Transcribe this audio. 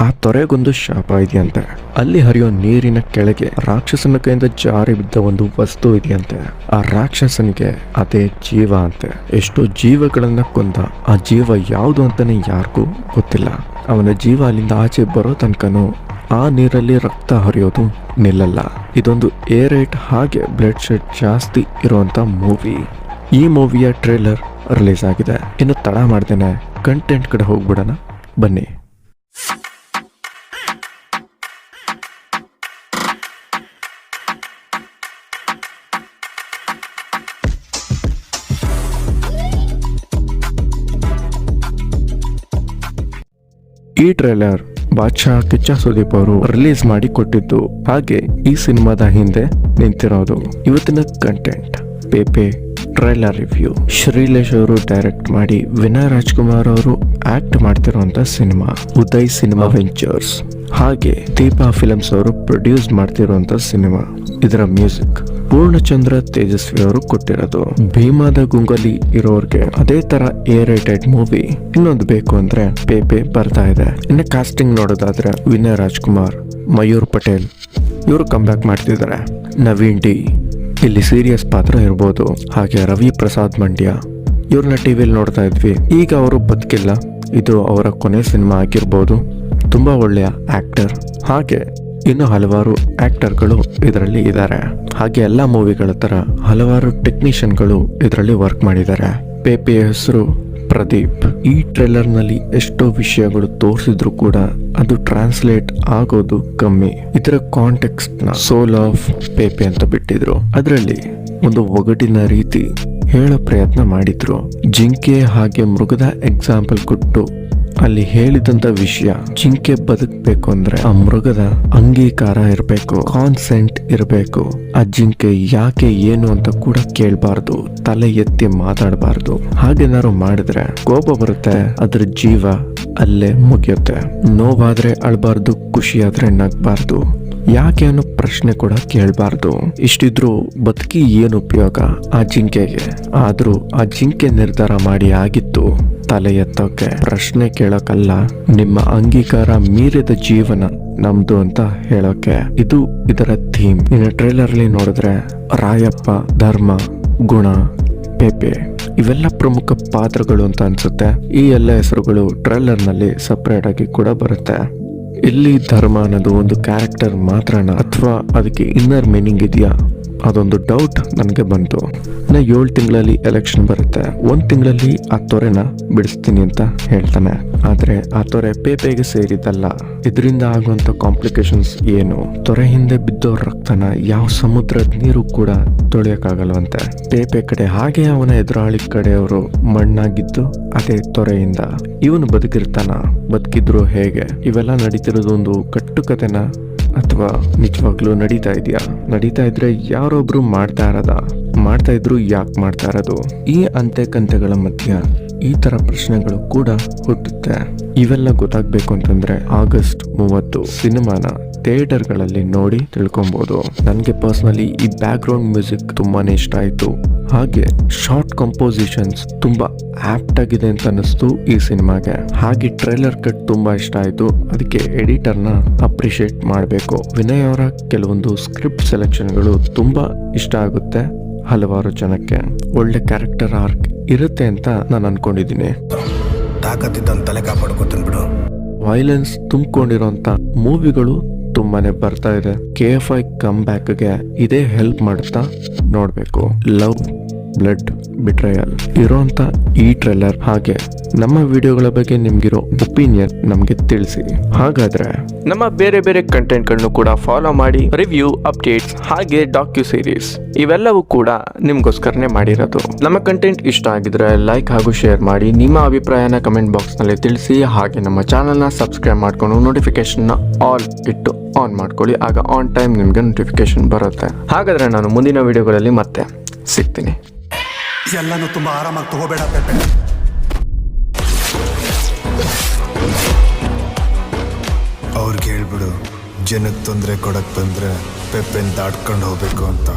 ಆ ತೊರೆಗೊಂದು ಶಾಪ ಇದೆಯಂತೆ. ಅಲ್ಲಿ ಹರಿಯೋ ನೀರಿನ ಕೆಳಗೆ ರಾಕ್ಷಸನ ಕೈಯಿಂದ ಜಾರಿ ಬಿದ್ದ ಒಂದು ವಸ್ತು ಇದೆಯಂತೆ. ಆ ರಾಕ್ಷಸನಿಗೆ ಅದೇ ಜೀವ ಅಂತೆ. ಎಷ್ಟೋ ಜೀವಗಳನ್ನ ಕೊಂದ ಆ ಜೀವ ಯಾವುದು ಅಂತಾನೆ ಯಾರಿಗೂ ಗೊತ್ತಿಲ್ಲ. ಅವನ ಜೀವ ಅಲ್ಲಿಂದ ಆಚೆ ಬರೋ ತನಕನೂ ಆ ನೀರಲ್ಲಿ ರಕ್ತ ಹರಿಯೋದು ನಿಲ್ಲಲ್ಲ. ಇದೊಂದು ಏರೇಟ್ ಹಾಗೆ ಬ್ಲಡ್ ಶೆಡ್ ಜಾಸ್ತಿ ಇರುವಂತ ಮೂವಿ. ಈ ಮೂವಿಯ ಟ್ರೇಲರ್ ರಿಲೀಸ್ ಆಗಿದೆ. ಇನ್ನು ತಡ ಮಾಡ್ದೇನೆ ಕಂಟೆಂಟ್ ಕಡೆ ಹೋಗ್ಬಿಡೋಣ. ಬನ್ನಿ. ಈ ಟ್ರೇಲರ್ ಬಾದ್ಶಾ ಕಿಚ್ಚ ಸುದೀಪ್ ಅವರು ರಿಲೀಸ್ ಮಾಡಿ ಕೊಟ್ಟಿದ್ದು. ಹಾಗೆ ಈ ಸಿನಿಮಾದ ಹಿಂದೆ ನಿಂತಿರೋದು. ಇವತ್ತಿನ content Pepe trailer review Shreelesh ಅವರು ಡೈರೆಕ್ಟ್ ಮಾಡಿ ವಿನಯ್ ರಾಜ್ಕುಮಾರ್ ಅವರು ಆಕ್ಟ್ ಮಾಡ್ತಿರುವಂತ ಸಿನಿಮಾ ಉದಯ್ ಸಿನಿಮಾ ವೆಂಚರ್ಸ್ ಹಾಗೆ ದೀಪಾ ಫಿಲಮ್ಸ್ ಅವರು ಪ್ರೊಡ್ಯೂಸ್ ಮಾಡ್ತಿರುವಂತ ಸಿನಿಮಾ ಇದರ ಮ್ಯೂಸಿಕ್ ಪೂರ್ಣಚಂದ್ರ ತೇಜಸ್ವಿ ಅವರು ಕೊಟ್ಟಿರೋದು. ಭೀಮಾದ ಗುಂಗಲಿ ಇರೋರ್ಗೆ ಅದೇ ತರ ಎ ಮೂವಿ ಇನ್ನೊಂದು ಬೇಕು ಅಂದ್ರೆ ಪೇಪೆ ಬರ್ತಾ ಇದೆ. ಇನ್ನು ಕಾಸ್ಟಿಂಗ್ ನೋಡೋದಾದ್ರೆ ವಿನಯ್ ರಾಜ್ಕುಮಾರ್ ಮಯೂರ್ ಪಟೇಲ್ ಇವರು ಬ್ಯಾಕ್ ಮಾಡ್ತಿದ್ದಾರೆ. ನವೀನ್ ಡಿ. ಇಲ್ಲಿ ಸೀರಿಯಸ್ ಪಾತ್ರ ಇರ್ಬೋದು. ಹಾಗೆ ರವಿ ಪ್ರಸಾದ್ ಮಂಡ್ಯ. ಇವ್ರನ್ನ ಟಿವಿಯಲ್ಲಿ ನೋಡ್ತಾ ಇದ್ವಿ. ಈಗ ಅವರು ಬದುಕಿಲ್ಲ. ಇದು ಅವರ ಕೊನೆ ಸಿನಿಮಾ ಆಗಿರ್ಬೋದು. ತುಂಬಾ ಒಳ್ಳೆಯ ಆಕ್ಟರ್. ಹಾಗೆ ಇನ್ನು ಹಲವಾರು ಆಕ್ಟರ್ಗಳು ಇದರಲ್ಲಿ ಇದ್ದಾರೆ ಹಾಗೆ ಎಲ್ಲ ಮೂವಿಗಳ ಥರ ಹಲವಾರು ಟೆಕ್ನಿಷಿಯನ್ಗಳು ಇದರಲ್ಲಿ ವರ್ಕ್ ಮಾಡಿದ್ದಾರೆ. ಪೇಪೆಯ ಹೆಸರು ಪ್ರದೀಪ್, ಈ ಟ್ರೇಲರ್ನಲ್ಲಿ ಎಷ್ಟೋ ವಿಷಯಗಳು ತೋರಿಸಿದ್ರು ಕೂಡ ಅದು ಟ್ರಾನ್ಸ್ಲೇಟ್ ಆಗೋದು ಕಮ್ಮಿ. ಇದರ ನ ಸೋಲ್ ಆಫ್ ಪೇಪೆ ಅಂತ ಬಿಟ್ಟಿದ್ರು. ಅದರಲ್ಲಿ ಒಂದು ಒಗಟಿನ ರೀತಿ ಹೇಳೋ ಪ್ರಯತ್ನ ಮಾಡಿದ್ರು. ಜಿಂಕೆ ಹಾಗೆ ಮೃಗದ ಎಕ್ಸಾಂಪಲ್ ಕೊಟ್ಟು ಅಲ್ಲಿ ಹೇಳಿದಂತ ವಿಷಯ ಜಿಂಕೆ ಬದುಕಬೇಕು ಅಂದ್ರೆ ಆ ಮೃಗದ ಅಂಗೀಕಾರ ಇರಬೇಕು ಕಾನ್ಸೆಂಟ್ ಇರಬೇಕು. ಆ ಜಿಂಕೆ ಯಾಕೆ ಏನು ಅಂತ ಕೂಡ ಕೇಳಬಾರ್ದು, ತಲೆ ಎತ್ತಿ ಮಾತಾಡಬಾರ್ದು. ಹಾಗೇನಾರು ಮಾಡಿದ್ರೆ ಕೋಪ ಬರುತ್ತೆ, ಅದ್ರ ಜೀವ ಅಲ್ಲೇ ಮುಗಿಯುತ್ತೆ. ನೋವಾದ್ರೆ ಅಳ್ಬಾರ್ದು, ಖುಷಿಯಾದ್ರೆ ನಗ್ಬಾರ್ದು. ಯಾಕೆ ಅನ್ನೋ ಪ್ರಶ್ನೆ ಕೂಡ ಕೇಳಬಾರ್ದು. ಇಷ್ಟಿದ್ರು ಬದುಕಿ ಏನು ಉಪಯೋಗ ಆ ಜಿಂಕೆಗೆ ಆದ್ರೂ ಆ ಜಿಂಕೆ ನಿರ್ಧಾರ ಮಾಡಿ ಆಗಿತ್ತು. ತಲೆ ಎತ್ತೋಕೆ ಪ್ರಶ್ನೆ ಕೇಳೋಕಲ್ಲ, ನಿಮ್ಮ ಅಂಗೀಕಾರ ಮೀರಿದ ಜೀವನ ನಮ್ದು ಅಂತ ಹೇಳೋಕೆ. ಇದು ಇದರ ಥೀಮ್. ಇನ್ನು ಟ್ರೇಲರ್ ಅಲ್ಲಿ ನೋಡಿದ್ರೆ ರಾಯಪ್ಪ, ಧರ್ಮ, ಗುಣ, ಪೇಪೆ ಇವೆಲ್ಲ ಪ್ರಮುಖ ಪಾತ್ರಗಳು ಅಂತ ಅನ್ಸುತ್ತೆ. ಈ ಎಲ್ಲ ಹೆಸರುಗಳು ಟ್ರೇಲರ್ನಲ್ಲಿ ಸಪರೇಟ್ ಆಗಿ ಕೂಡ ಬರುತ್ತೆ. ಇಲ್ಲಿ ಧರ್ಮ ಅನ್ನೋದು ಒಂದು ಕ್ಯಾರೆಕ್ಟರ್ ಮಾತ್ರನ? ಅಥವಾ ಅದಕ್ಕೆ ಇನ್ನರ್ ಮೀನಿಂಗ್ ಇದೆಯಾ? ಅದೊಂದು ಡೌಟ್ ನನಗೆ ಬಂತು. ನಾ ಏಳು ತಿಂಗಳಲ್ಲಿ ಎಲೆಕ್ಷನ್ ಬರುತ್ತೆ. ಒಂದು ತಿಂಗಳಲ್ಲಿ ಆ ತೊರೆನ ಬಿಡಿಸ್ತೀನಿ ಅಂತ ಹೇಳ್ತಾನೆ. ಆದರೆ ಆ ತೊರೆ ಪೇಪೆಗೆ ಸೇರಿದ್ದಲ್ಲ. ಇದರಿಂದ ಆಗುವಂಥ ಕಾಂಪ್ಲಿಕೇಶನ್ಸ್ ಏನು? ತೊರೆ ಹಿಂದೆ ಬಿದ್ದೋರ ರಕ್ತನ ಯಾವ ಸಮುದ್ರದ ನೀರು ಕೂಡ ತೊಳೆಯೋಕ್ಕಾಗಲ್ವಂತೆ. ಪೇಪೆ ಕಡೆ ಹಾಗೆ ಅವನ ಎದುರಾಳಿ ಕಡೆಯವರು ಮಣ್ಣಾಗಿದ್ದು ಅದೇ ತೊರೆಯಿಂದ. ಇವನು ಬದುಕಿರ್ತಾನ? ಬದುಕಿದ್ರು ಹೇಗೆ? ಇವೆಲ್ಲ ನಡೀತಿರೋದು ಒಂದು ಕಟ್ಟುಕತೆನ? ಅಥವಾ ನಿಜವಾಗ್ಲೂ ನಡೀತಾ ಇದೆಯಾ? ನಡೀತಾ ಇದ್ರೆ ಯಾರೊಬ್ರು ಮಾಡ್ತಾ ಇರೋದ? ಮಾಡ್ತಾ ಇದ್ರು ಯಾಕೆ ಮಾಡ್ತಾ ಇರೋದು? ಈ ಅಂತೆ ಕಂತೆಗಳ ಮಧ್ಯ ಈ ತರ ಪ್ರಶ್ನೆಗಳು ಕೂಡ ಹುಟ್ಟುತ್ತೆ. ಇವೆಲ್ಲ ಗೊತ್ತಾಗ್ಬೇಕು ಅಂತಂದ್ರೆ ಆಗಸ್ಟ್ ಮೂವತ್ತು ಸಿನಿಮಾನ ಥಿಯೇಟರ್ಗಳಲ್ಲಿ ನೋಡಿ ತಿಳ್ಕೊಬಹುದು ನನಗೆ ಪರ್ಸ್ನಲಿ ಈ ಬ್ಯಾಕ್ ಗ್ರೌಂಡ್ ಮ್ಯೂಸಿಕ್ ತುಂಬಾನೇ ಇಷ್ಟ ಆಯ್ತು. ಹಾಗೆ ಶಾರ್ಟ್ ಕಂಪೋಸಿಷನ್ಸ್ ತುಂಬಾ ಆಪ್ಟ್ ಆಗಿದೆ ಅಂತ ಅನಿಸ್ತು ಈ ಸಿನಿಮಾಗೆ. ಹಾಗೆ ಟ್ರೈಲರ್ ಕಟ್ ತುಂಬಾ ಇಷ್ಟ ಆಯ್ತು. ಅದಕ್ಕೆ ಎಡಿಟರ್ನ ಅಪ್ರಿಶಿಯೇಟ್ ಮಾಡಬೇಕು. ವಿನಯ್ ಅವರ ಕೆಲವೊಂದು ಸ್ಕ್ರಿಪ್ಟ್ ಸೆಲೆಕ್ಷನ್ಗಳು ತುಂಬಾ ಇಷ್ಟ ಆಗುತ್ತೆ ಹಲವಾರು ಜನಕ್ಕೆ. ಒಳ್ಳೆ ಕ್ಯಾರೆಕ್ಟರ್ ಆರ್ಕ್ ಇರುತ್ತೆ ಅಂತ ನಾನು ಅನ್ಕೊಂಡಿದ್ದೀನಿ. ತಲೆ ಕಾಪಾಡ್ಕೋತೀನಿ ಬಿಡು. ವೈಲೆನ್ಸ್ ತುಂಬಿಕೊಂಡಿರೋಂಥ ಮೂವಿಗಳು ತುಂಬಾನೇ ಬರ್ತಾ ಇದೆ. ಕೆ ಎಫ್ ಐ ಕಮ್ ಬ್ಯಾಕ್ಗೆ ಇದೇ ಹೆಲ್ಪ್ ಮಾಡುತ್ತಾ ನೋಡಬೇಕು. Love blood betrayal. ಇರೋಂಥ ಈ ಟ್ರೇಲರ್ ಹಾಗೆ ನಮ್ಮ ವಿಡಿಯೋಗಳ ಬಗ್ಗೆ ನಿಮ್ಗಿರೋ ಒಪಿನಿಯನ್ ನಮಗೆ ತಿಳಿಸಿ. ಹಾಗಾದ್ರೆ ನಮ್ಮ ಬೇರೆ ಬೇರೆ ಕಂಟೆಂಟ್ಗಳನ್ನು ಕೂಡ ಫಾಲೋ ಮಾಡಿ, ರಿವ್ಯೂ, ಅಪ್ಡೇಟ್ಸ್, ಹಾಗೆ ಡಾಕ್ಯು ಸೀರೀಸ್ ಇವೆಲ್ಲವೂ ಕೂಡ ನಿಮ್ಗೋಸ್ಕರನೇ ಮಾಡಿರೋದು. ನಮ್ಮ ಕಂಟೆಂಟ್ ಇಷ್ಟ ಆಗಿದ್ರೆ ಲೈಕ್ ಹಾಗೂ ಶೇರ್ ಮಾಡಿ, ನಿಮ್ಮ ಅಭಿಪ್ರಾಯನ ಕಮೆಂಟ್ ಬಾಕ್ಸ್ನಲ್ಲಿ ತಿಳಿಸಿ, ಹಾಗೆ ನಮ್ಮ ಚಾನಲ್ನ ಸಬ್ಸ್ಕ್ರೈಬ್ ಮಾಡ್ಕೊಂಡು ನೋಟಿಫಿಕೇಶನ್ ಆಲ್ ಇಟ್ಟು ಆನ್ ಮಾಡ್ಕೊಳ್ಳಿ, ಆಗ ಆನ್ ಟೈಮ್ ನಿಮ್ಗೆ ನೋಟಿಫಿಕೇಶನ್ ಬರುತ್ತೆ. ಹಾಗಾದ್ರೆ ನಾನು ಮುಂದಿನ ವಿಡಿಯೋಗಳಲ್ಲಿ ಮತ್ತೆ ಸಿಗ್ತೀನಿ. ಎಲ್ಲನೂ ತುಂಬ ಆರಾಮಾಗಿ ತಗೋಬೇಡ ಪೆಪ್ಪೆ ಅವ್ರಿಗೆ ಹೇಳ್ಬಿಡು ಜನಕ್ಕೆ ತೊಂದರೆ ಕೊಡಕ್ ಬಂದ್ರೆ ಪೆಪ್ಪೆನ್ ದಾಟ್ಕೊಂಡು ಹೋಗ್ಬೇಕು ಅಂತ.